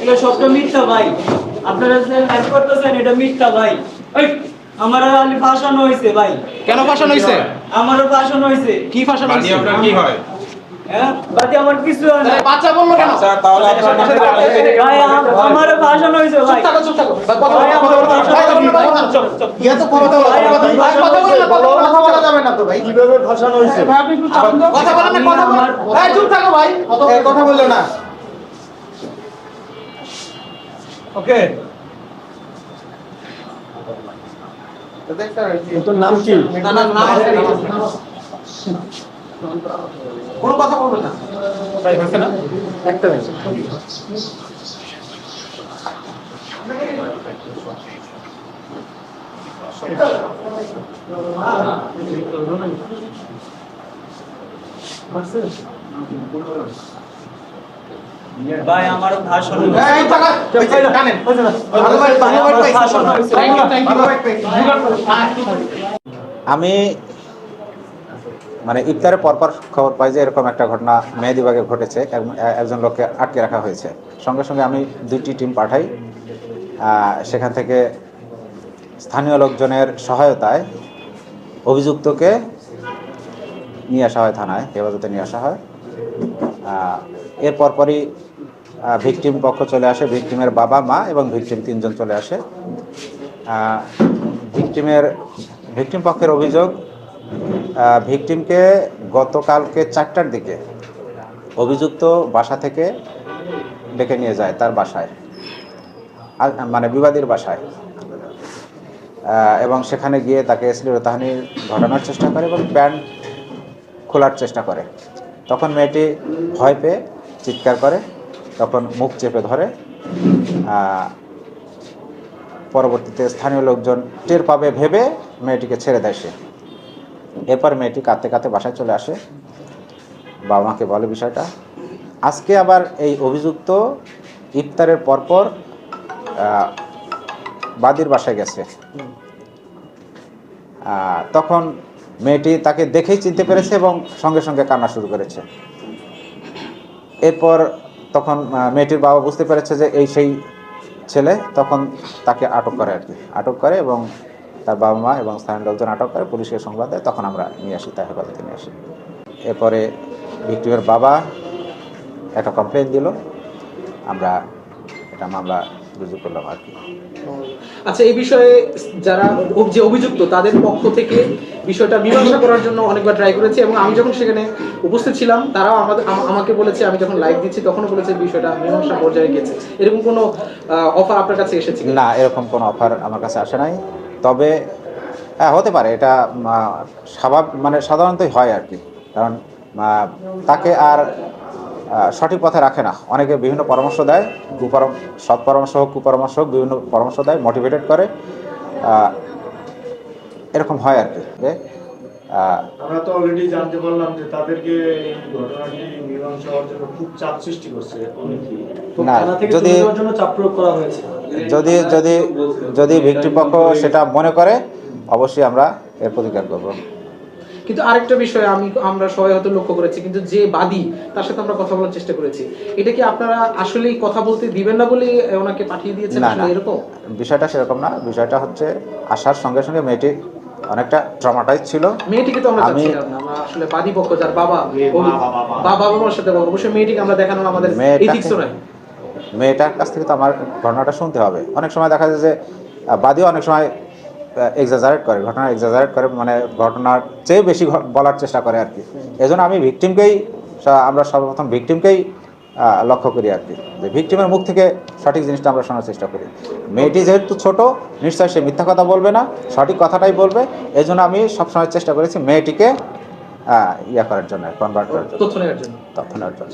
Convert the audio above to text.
এটা সবটা মিথ্যা ভাই। আপনারা যে লাইভ করতেছেন এটা মিথ্যা আমার আলি ফাঁসানো কেন ফাঁসানো আমারও ফাঁসানো কি ফাঁসানো আপনার কি হয়? কথা বলেন না, কথা বলেন। ভাই, চুপ থাকো ভাই। এ, কথা বলল না ওকে তোর নাম কি? না, না, নাম আছে, নাম আছে। কোনো কথা বলবেন না। একটা মিনিট ভাই ভাই, আমারও you. আমি মানে ইফতারের পরপর খবর পাই যে এরকম একটা ঘটনা মেহেদিবাগে ঘটেছে। একজন লোককে আটকে রাখা হয়েছে। সঙ্গে সঙ্গে আমি দুইটি টিম পাঠাই। সেখান থেকে স্থানীয় লোকজনের সহায়তায় অভিযুক্তকে নিয়ে আসা হয় থানায় হেফাজতে নিয়ে আসা হয়। আহ, এর পরপরই ভিকটিম পক্ষ চলে আসে, ভিকটিমের বাবা, মা এবং ভিকটিম তিনজন চলে আসে। ভিকটিমের, ভিকটিম পক্ষের অভিযোগ ভিকটিমকে গতকালকে চারটার দিকে অভিযুক্ত বাসা থেকে ডেকে নিয়ে যায় তার বাসায় মানে বিবাদীর বাসায়। এবং সেখানে গিয়ে তাকে শ্লীলতাহানির ঘটানোর চেষ্টা করে এবং প্যান্ট খোলার চেষ্টা করে। তখন মেয়েটি ভয় পেয়ে চিৎকার করে। তখন মুখ চেপে ধরে পরবর্তীতে স্থানীয় লোকজন টের পাবে, ভেবে মেয়েটিকে ছেড়ে দেয় সে। এরপর মেয়েটি কাঁদতে কাঁদতে বাসায় চলে আসে। বাবা মাকে বলে বিষয়টা। আজকে আবার এই অভিযুক্ত ইফতারের পরপর বাদির বাসায় গেছে। তখন মেয়েটি তাকে দেখেই চিনতে পেরেছে এবং সঙ্গে সঙ্গে কান্না শুরু করেছে। এরপর তখন মেয়েটির বাবা বুঝতে পেরেছে যে এই সেই ছেলে তখন তাকে আটক করে আর কি। আটক করে এবং তার বাবা মা এবং স্থানীয় লোকজন আটক করে, পুলিশকে সংবাদ দেয়, তখন আমরা নিয়ে আসি তার হেফাজতে নিয়ে আসি। এরপরে ভিক্টিমের বাবা একটা কমপ্লেন দিল, আমরা এটা মামলা রুজু করলাম আর কি? আচ্ছা এই বিষয়ে যারা যে অভিযুক্ত তাদের পক্ষ থেকে বিষয়টা মীমাংসা করার জন্য অনেকবার ট্রাই করেছি এবং আমি যখন সেখানে উপস্থিত ছিলাম তারাও আমাদের আমাকে বলেছে আমি যখন লাইভ দিচ্ছি তখনও বলেছে বিষয়টা মীমাংসা পর্যায়ে গেছে। এরকম কোনো অফার আপনার কাছে এসেছে না এরকম কোনো অফার আমার কাছে আসে নাই। তবে হ্যাঁ হতে পারে এটা স্বাভাবিক মানে সাধারণতই হয় আর কি। কারণ তাকে আর সঠিক পথে রাখে না। অনেকে বিভিন্ন পরামর্শ দেয় কুপরাম সৎ পরামর্শ হোক কুপরামর্শ হোক বিভিন্ন পরামর্শ দেয় মোটিভেটেড করে। এরকম হয় আর কি আমরা তো অলরেডি জানতে পারলাম যে তাদেরকে এই ঘটনাটি মীমাংসা হওয়ার জন্য খুব চাপ সৃষ্টি করছে অনেকেই। না যদি জন্য চাপ প্রয়োগ করা হয়েছে? যদি যদি যদি ভিক্টিম পক্ষ সেটা মনে করে অবশ্যই আমরা এর প্রতিকার করব। কিন্তু আরেকটা বিষয় আমি আমরা সবাই হয়তো লক্ষ্য করেছি কিন্তু যে বাদী তার সাথে আমরা কথা বলার চেষ্টা করেছি। এটা কি আপনারা আসলেই কথা বলতে দিবেন না বলে ওনাকে পাঠিয়ে দিয়েছেন এরকম? বিষয়টা সেরকম না। বিষয়টা হচ্ছে আসার সঙ্গে সঙ্গে মেয়েটি অনেকটা ট্রমাটাইজ ছিল। মেয়েটিকে তো আমরা আমি- আসলে বাদী পক্ষ যার বাবা বাবা। বাবার সাথে বাবা। অবশ্যই মেয়েটিকে আমরা দেখানো আমাদের নয় মেয়েটার কাছ থেকে তো আমার ঘটনাটা শুনতে হবে। অনেক সময় দেখা যায় যে বাদীও অনেক সময় এক্সাজারেট করে ঘটনা এক্সাজারেট করে মানে ঘটনার চেয়ে বেশি বলার চেষ্টা করে আর কি। এজন্য আমি ভিকটিমকেই আমরা সর্বপ্রথম ভিকটিমকেই লক্ষ্য করি আর কি। যে ভিকটিমের মুখ থেকে সঠিক জিনিসটা আমরা শোনার চেষ্টা করি। মেয়েটি যেহেতু ছোট নিশ্চয়ই সে মিথ্যা কথা বলবে না সঠিক কথাটাই বলবে। এই জন্য আমি সবসময় চেষ্টা করেছি মেয়েটিকে ইয়া করার জন্য কনভার্ট করার জন্য। তথ্য নেওয়ার জন্য।